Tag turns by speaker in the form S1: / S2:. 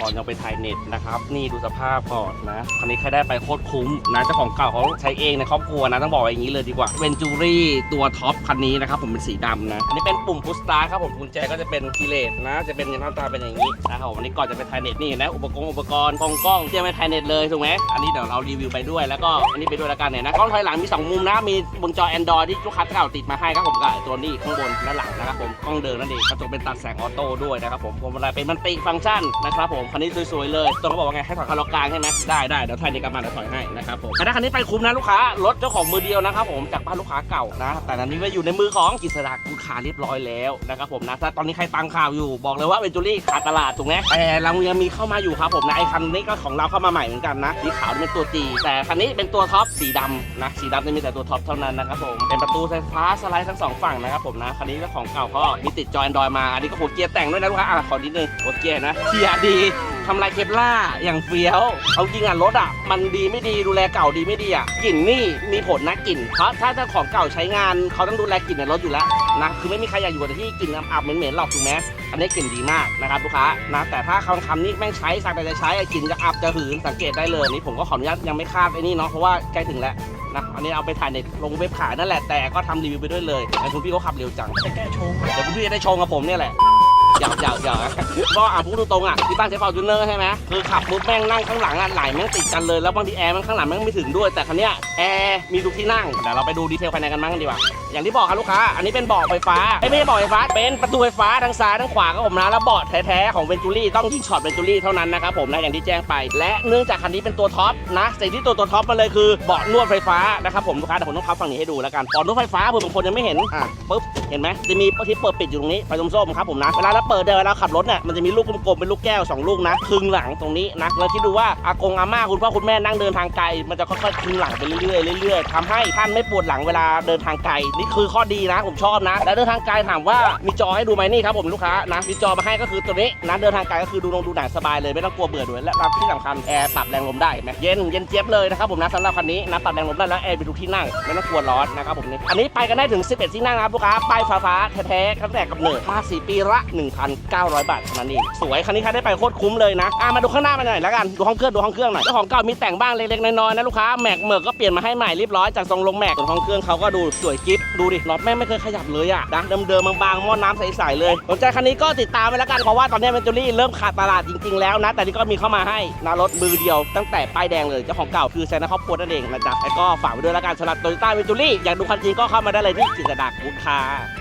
S1: ก่อนยังไปถ่ายเน็ตนะครับ นี่ดูสภาพก่อนนะ คันนี้ใครได้ไปโคตรคุ้มนะเจ้าของเก่าเขาใช้เองในครอบครัวนะต้องบอกอย่างนี้เลยดีกว่าเวนจูรี่ตัวท็อปคันนี้นะครับผมเป็นสีดำนะอันนี้เป็นปุ่มพุชสตาร์ครับผมกุญแจก็จะเป็นคีเลสนะ จะเป็นหน้าตาเป็นอย่างนี้นะครับผมอันนี้ก่อนจะไปถ่ายเน็ตนี่นะ อุปกรณ์อุปกรณ์กล้องกล้องเตรียมไปถ่ายเน็ตเลยถูกไหมอันนี้เดี๋ยวเรารีวิวไปด้วยแล้วก็อันนี้ไปด้วยแล้วกันเนี่ยนะกล้องถอยหลังมีสองมุมนะมีบนจอ Android ที่ลูกค้าเก่าติดมาให้ครับผมกับตัวนี้ข้างบนและหลังนะครับผมกล้องเดินนั่นเองกระจกเป็นตัดแสงออโต้ด้วยนะครับผมพวงมาลัยเป็นมันติฟังก์ชันนะครับผมคันนี้สวยๆเลยตัวเขาบอกว่าไงให้ถอยคาร์ล็อกลางใช่ไหมได้ได้เดี๋ยวถ่ายในกลับมาเดี๋ยวถอยให้นะครับผมแต่ถ้าคันนี้ไปคุ้มนะลูกค้ารถเจ้าของมือเดียวนะครับผมจากบ้านลูกค้าเก่านะแต่อันนี้ไว้อยู่ในมือของกิษดาคุณคาเรียบร้อยแล้วนะครับผมนะถ้าตอนนี้ใครตังข่าวอยู่บอกเลยว่าเวนจูรี่ขาดตลาดถูกไหมแต่เรายังมีเข้ามาอยู่ครับผมนะไอ้คันนี้ก็ของเราเข้ามาใหม่เหมือนกันนะสีขาวเป็นตัวจีแต่คันนี้เป็นตัวท็อปสีดำนะสีดำจะมีแต่ตัวท็อปเท่านั้นนะครับผมเป็นประตูไฟฟ้าสไลด์ทั้งสองฝั่งนะครับผมนะคันนี้เจ้าของเก่าก็มีติดจอยแอนดรอยมาอันนี้ก็หัวเกียร์แต่งด้วยนะลูกค้าอะขอนิดนึงหัวเกียร์นะเกียร์ดีทำลายเคปล่าอย่างเฟี้ยว เอาจริงอะรถอะ มันดีไม่ดีดูแลเก่าดีไม่ดีอะกลิ่นนี่มีผลนะกลิ่นเพราะถ้าเจ้าของเก่าใช้งานเขาต้องดูแลกลิ่นในรถอยู่แล้วนะคือไม่มีใครอยากอยู่กับที่กลิ่นอับๆเหม็นๆหรอกถูกไหมอันนี้กลิ่นดีมากนะครับลูกค้านะแต่ถ้าคำคำนี้แม่งใช้สักแต่จะใช้ไอ้กลิ่นจะอับจะหืนสังเกตได้เลยนี่ผมก็ขออนุญาตยังไม่คาดไอ้นี่เนาะเพราะว่าใกล้ถึงแล้วนะอันนี้เอาไปถ่ายในลงเว็บขายนั่นแหละแต่ก็ทำรีวิวไปด้วยเลยแต่คุณพี่เขาขับเร็วจัง
S2: จะแก้ชง
S1: เดี๋ยวคุณพี่จะได้ชงกับผมเนี่ยแหละ หยอกหยอกหยอกก็อะพูดตรงๆอะที่บ้านใช้ฟอร์จูเนอร์ใช่ไหมคือขับปุ๊บแม่งนั่งข้างหลังอะไหลแม่งติดกันเลยแล้วบางทีแอร์แม่งข้างหลังแม่งไม่ถึงด้วยแต่คันเนี้ยแอร์มีทุกที่นั่งเดี๋ยวเราไปดูดีเทลภายในกันบ้างดีกว่าอย่างที่บอกครับลูกค้า อันนี้เป็นเบาะไฟฟ้าไม่ใช่เบาะไฟฟ้า เป็นประตูไฟฟ้าทั้งซ้ายทั้งขวาครับผมนะแล้วเบาะแท้ๆของเวนจูรี่ต้องยิงช็อตเวนจูรี่เท่านั้นนะครับผมนะอย่างที่แจ้งไป และเนื่องจากคันนี้เป็นตัวท็อปนะสิ่งที่ตัวตัวท็อปมาเลยคือเบาะนวดไฟฟ้านะครับผมลูกค้าเดี๋ยวผมต้องพับฝั่งนี้ให้ดูแล้วกันเบาะนวดไฟฟ้าเผื่อบางคนยังไม่เห็นอะปุ๊บเห็นไหมจะมีที่เปิดปิดอยู่ตรงนี้ไฟส้มๆครับผมนะเวลาเราเปิดเดินเวลาขับรถเนี่ยมันจะมีลูกกลมๆเป็นลูกแก้วสองลูกนะครึ่งหลังตรงนี้นะแล้วคิดดูว่าอากงอาม่าคุณพ่อคุณแม่นั่งเดินทางไกล มันจะค่อยๆครึ่งหลังไปเรื่อยๆเรื่อยๆทำให้ท่านไม่ปวดหลังเวลาเดินทางไกลนี่คือข้อดีนะ ผมชอบนะ แล้วเดินทางไกลถามว่ามีจอให้ดูไหมนี่ครับผมลูกค้านะมีจอมาให้ก็คือตัวนี้นะเดินทางไกลก็คือดูลงดูหนังสบายเลยไม่ต้องกลัวเบื่อด้วยและที่สำคัญแอร์ปรับแรงลมได้ไหมเย็นเย็นเจี๊ยบเลยนะครับผมนะสำหรับคันนี้นะปรับแรงลมได้แล้วแอร์ไปทุกที่นั่งไม่ต้องกลัวร้อนนะครับผมนี่อันนี้ไปกันได้ถึง 11 ที่นั่งนะครับลูกค้าป้ายฟ้าแท้ๆตั้งแต่กำเนิดภาษีปีละ1,900 บาทเท่านั้นเองสวยคันนี้ใครได้ไปโคตรคุ้มเลยนะอะมาดูข้างหน้ามันหน่อยแล้วกันดูห้องเครื่องดูห้องเครื่องหน่อยเจ้าของเก่ามีแต่งบ้างเล็กๆน้อยๆนะลูกค้าแม็กเมิร์กก็เปลี่ยนมาให้ใหม่เรียบร้อยจากทรงลงแม็กส่วนห้องเครื่องเขาก็ดูสวยกิ๊บดูดิน็อตแม่งไม่เคยขยับเลยอะนะเดิมๆบางๆหม้อน้ำใสๆเลยสนใจคันนี้ก็ติดตามไว้แล้วกันเพราะว่าตอนนี้เวนจูรี่เริ่มขาดตลาดจริงๆแล้วนะแต่นี่ก็มีเข้ามาให้นะรถมือเดียวตั้งแต่ป้ายแดงเลยเจ้าของเก่าคือแซนครอบครัวนั่นเองนะจ๊ะแล้วก็ฝากไว้ด้วยแล้วกันสำหรับโตโยต้าเวนจูรี่อยากดูคันจริงก็เข้ามาได้เลยที่จิตดากุค่ะ